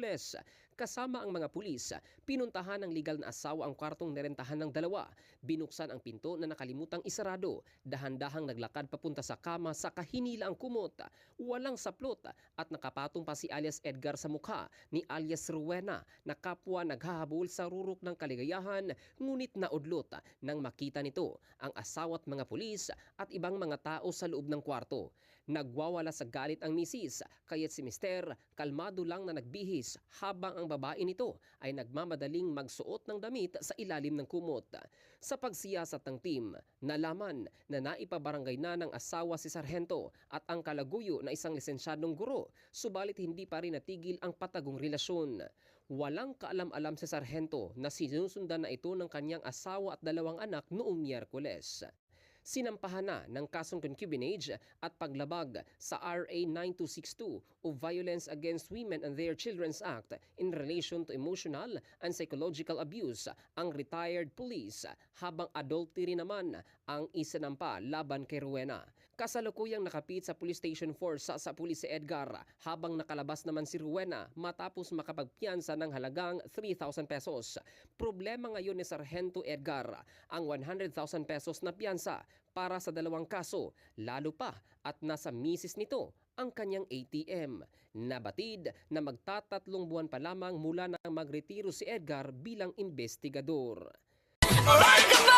Miyerkules. Kasama ang mga pulis, pinuntahan ng legal na asawa ang kwartong nerentahan ng dalawa. Binuksan ang pinto na nakalimutang isarado. Dahan-dahang naglakad papunta sa kama sa kahinilaang kumot. Walang saplot at nakapatong pa si alias Edgar sa mukha ni alias Rowena na kapwa naghahabol sa rurok ng kaligayahan ngunit naudlot nang makita nito ang asawa at mga pulis at ibang mga tao sa loob ng kwarto. Nagwawala sa galit ang misis kaya't si Mister kalmado lang na nagbihis habang ang babae nito ay nagmamadaling magsuot ng damit sa ilalim ng kumot. Sa pagsiyasat ng team, nalaman na naipabarangay na ng asawa si Sargento at ang kalaguyo na isang lisensyadong guro, subalit hindi pa rin natigil ang patagong relasyon. Walang kaalam-alam si Sargento na sinusundan na ito ng kanyang asawa at dalawang anak noong Miyerkules. Sinampahan na ng kasong concubinage at paglabag sa RA 9262 o Violence Against Women and Their Children's Act in relation to emotional and psychological abuse ang retired police habang adultery naman ang isinampa laban kay Rowena. Kasalukuyang nakapit sa Police Station 4 sa, sa pulis si Edgar habang nakalabas naman si Rowena matapos makapagpiyansa ng halagang 3,000 pesos. Problema ngayon ni Sargento Edgar ang 100,000 pesos na piyansa para sa dalawang kaso, lalo pa at nasa misis nito ang kanyang ATM. Nabatid na magtatatlong buwan pa lamang mula nang magretiro si Edgar bilang investigador. Alright,